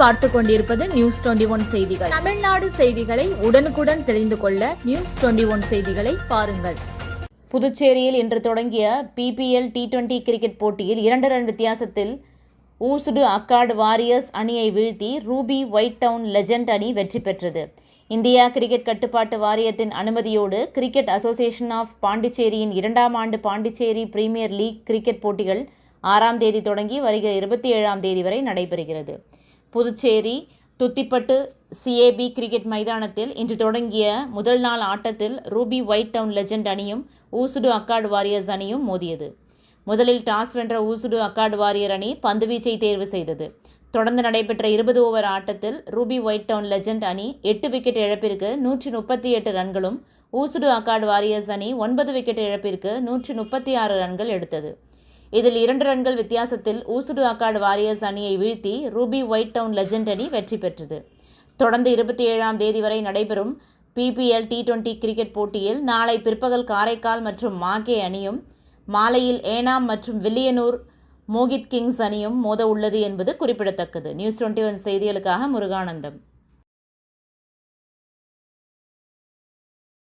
பார்த்து கொண்டிருப்பது news twenty one செய்திகள். தமிழ்நாடு செய்திகளை உடனுக்குடன் தெரிந்து கொள்ள நியூஸ் டுவெண்டி ஒன் செய்திகளை பாருங்கள். புதுச்சேரியில் இன்று தொடங்கிய பிபிஎல் டி டுவெண்டி கிரிக்கெட் போட்டியில் இரண்டு ரன் வித்தியாசத்தில் ஊசுடு அக்காடு வாரியர்ஸ் அணியை வீழ்த்தி ரூபி ஒயிட் டவுன் லெஜண்ட் அணி வெற்றி பெற்றது. இந்தியா கிரிக்கெட் கட்டுப்பாட்டு வாரியத்தின் அனுமதியோடு கிரிக்கெட் அசோசியேஷன் ஆஃப் பாண்டிச்சேரியின் இரண்டாம் ஆண்டு பாண்டிச்சேரி பிரீமியர் லீக் கிரிக்கெட் போட்டிகள் ஆறாம் தேதி தொடங்கி வருகிற இருபத்தி ஏழாம் தேதி வரை நடைபெறுகிறது. புதுச்சேரி துத்திப்பட்டு சிஏபி கிரிக்கெட் மைதானத்தில் இன்று தொடங்கிய முதல் நாள் ஆட்டத்தில் ரூபி ஒயிட் டவுன் லெஜண்ட் அணியும் ஊசுடு அக்காடு வாரியர்ஸ் அணியும் மோதியது. முதலில் டாஸ் வென்ற ஊசுடு அக்காடு வாரியர் அணி பந்துவீச்சை தேர்வு செய்தது. தொடர்ந்து நடைபெற்ற இருபது ஓவர் ஆட்டத்தில் ரூபி ஒயிட் டவுன் லெஜண்ட் அணி எட்டு விக்கெட் இழப்பிற்கு நூற்றி முப்பத்தி எட்டு ரன்களும் ஊசுடு அக்காடு வாரியர்ஸ் அணி ஒன்பது விக்கெட் இழப்பிற்கு நூற்றி முப்பத்தி ஆறு ரன்கள் எடுத்தது. இதில் இரண்டு ரன்கள் வித்தியாசத்தில் ஊசுடு அக்காடு வாரியர்ஸ் அணியை வீழ்த்தி ரூபி ஒயிட் டவுன் லெஜண்ட் அணி வெற்றி பெற்றது. தொடர்ந்து இருபத்தி ஏழாம் தேதி வரை நடைபெறும் பிபிஎல் டி டுவெண்டி கிரிக்கெட் போட்டியில் நாளை பிற்பகல் காரைக்கால் மற்றும் மாகே அணியும் மாலையில் ஏனாம் மற்றும் வில்லியனூர் மோகித் கிங்ஸ் அணியும் மோத உள்ளது என்பது குறிப்பிடத்தக்கது. நியூஸ் டுவெண்ட்டி ஒன் செய்திகளுக்காக முருகானந்தம்.